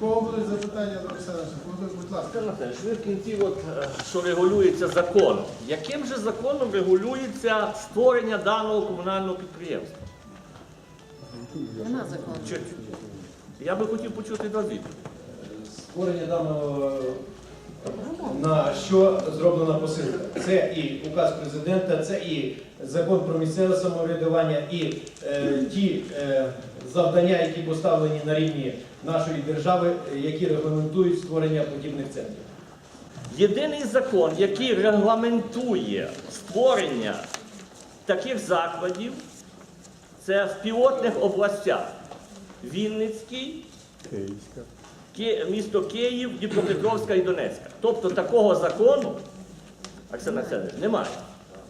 Кого будуть запитання до Олександра? Будь- Будь ласка. Ви в кінці, от, е, що регулюється законом. Яким же законом регулюється створення даного комунального підприємства? Нема закону. Чи- Я би хотів почути відповіді. Створення даного на що зроблена посилка. Це і указ президента, це і закон про місцеве самоврядування, і е, ті е, завдання, які поставлені на рівні нашої держави, які регламентують створення подібних центрів. Єдиний закон, який регламентує створення таких закладів, це в пілотних областях. Вінницький, Ки- місто Київ, Дніпропетровська і Донецька. Тобто такого закону, Оксана Арсенович, немає.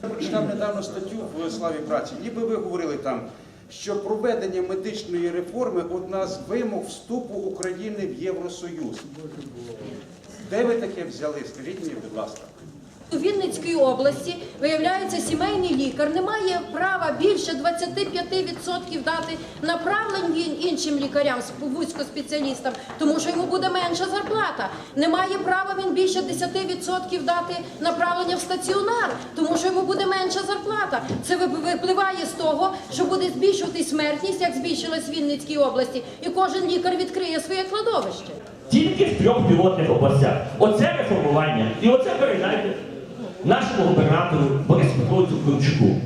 Я прочитав недавно статтю в славі праці, ніби ви говорили там, що проведення медичної реформи одна з вимог вступу України в Євросоюз. Де ви таке взяли? Скажіть мені, будь ласка. У Вінницькій області, виявляється, сімейний лікар не має права більше 25% дати направлень іншим лікарям, сп- вузькоспеціалістам, тому що йому буде менша зарплата. Не має права він більше 10% дати направлення в стаціонар, тому що йому буде менша зарплата. Це випливає з того, що буде збільшуватись смертність, як збільшилась в Вінницькій області, і кожен лікар відкриє своє кладовище. Тільки в трьох пілотних областях. Оце реформування. І оце передайте нашому губернатору Борису Петровичу Кравчуку.